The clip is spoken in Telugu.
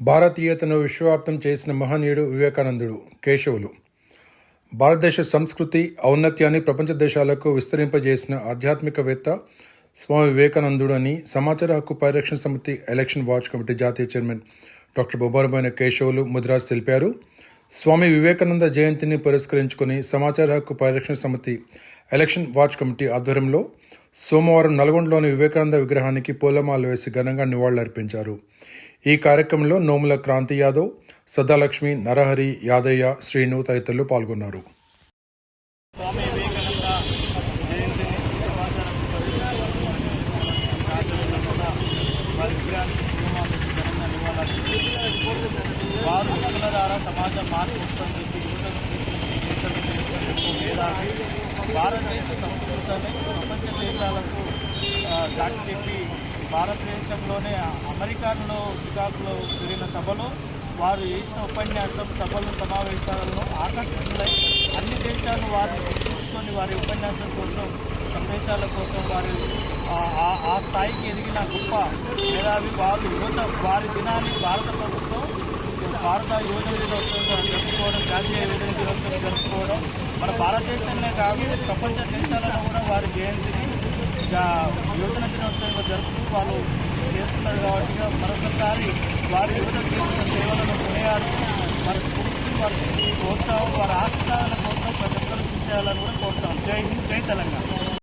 భారతీయతను విశ్వవ్యాప్తం చేసిన మహనీయుడు వివేకానందుడు కేశవులు. భారతదేశ సంస్కృతి ఔన్నత్యాన్ని ప్రపంచ దేశాలకు విస్తరింపజేసిన ఆధ్యాత్మికవేత్త స్వామి వివేకానందుడు అని సమాచార హక్కు పరిరక్షణ సమితి ఎలక్షన్ వాచ్ కమిటీ జాతీయ చైర్మన్ డాక్టర్ బొబ్బరమైన కేశవులు ముదిరాజ్ తెలిపారు. స్వామి వివేకానంద జయంతిని పురస్కరించుకుని సమాచార హక్కు పరిరక్షణ సమితి ఎలక్షన్ వాచ్ కమిటీ ఆధ్వర్యంలో సోమవారం నల్గొండలోని వివేకానంద విగ్రహానికి పూలమాల వేసి ఘనంగా నివాళులర్పించారు. ఈ కార్యక్రమంలో నోముల క్రాంతి యాదవ్ సదాలక్ష్మి నరహరి యాదయ్య శ్రీను తదితరులు పాల్గొన్నారు. వారు ద్వారా మార్పు భారతదేశ సంస్కృతాన్ని ప్రపంచ దేశాలకు దాటి చెప్పి భారతదేశంలోనే అమెరికాలో చికాకులో జరిగిన సభలో వారు చేసిన ఉపన్యాసం సభలు సమావేశాలలో ఆకర్షితులై అన్ని దేశాలు వారిని గుర్తుంచుకొని వారి ఉపన్యాసం కోసం సందేశాల కోసం వారి ఆ- ఆ- స్థాయికి ఎదిగిన గొప్ప మేధావి వారు యువత వారి దినాన్ని భారత ప్రభుత్వం భారత యువజన దినోత్సవం జరుపుకోవడం జాతీయ యువజన దినోత్సవం జరుపుకోవడం మన భారతదేశంలో కాకుండా ప్రపంచ దేశాలలో కూడా వారి జయంతి యువజన దినోత్సవంగా జరుపుతూ వాళ్ళు చేస్తున్నారు కాబట్టి మరొకసారి వారి యువత చేసిన సేవలను కొనియాడుతూ వారి స్ఫూర్తి వారి ప్రోత్సాహం వారి ఆస్థానాల కోసం ప్రతి ఒక్కరు కృషి చేయాలని కూడా కోరుతాం జై హింద్ జై తెలంగాణ.